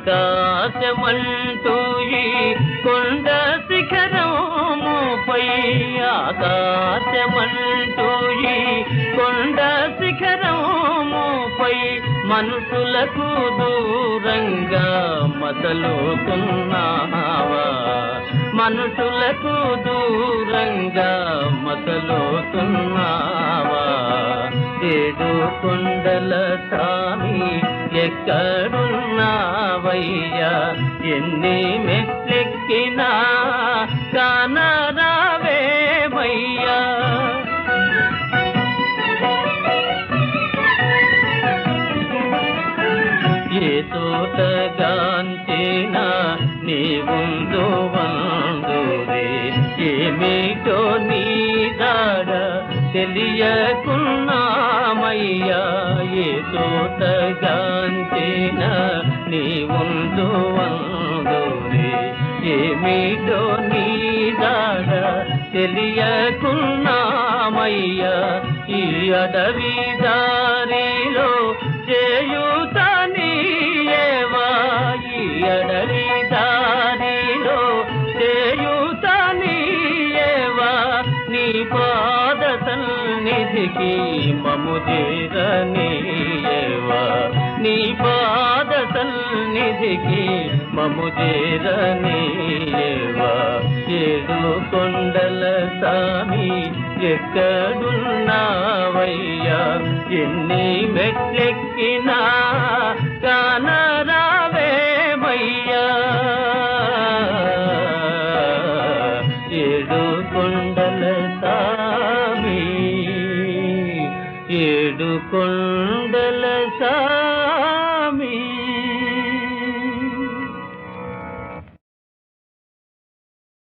ఆకాశమంటూ ఈ కొండ శిఖరముపై ఆకాశమంటూ ఈ కొండ శిఖరముపై మనుషులకు దూరంగా మసలుతున్నావా మనుషులకు దూరంగా మసలుతున్నావా ఏడు కొండల సామి అయ్యా ఎన్ని మెట్లెక్కినా కానరావేమయ్యా. ఏ తోటగాంచినా నీ ముందు వందురే ఏమిటో నీ దాడ తెలియకున్నామయ్యా. ఏ తోటగాంచినా నీ ముందు వందురే ఏమిటో నీ దాడ తెలియకున్నామయ్యా. ఈ అడవి దారిలో చేయుత నీయేవా? ఈ అడవి దారిలో చేయుత నీయేవా? నీ పాద సన్నిధికి మము చేరనీయేవా? నీ పా సన్నిధికి మము చేరనీయేవా? ఏడు కొండల సామి ఎక్కడున్నావయ్యా? ఎన్ని మెట్లెక్కినా కానరావేమయ్యా? ఏడు కొండల సామి ఏడు కొండల సామి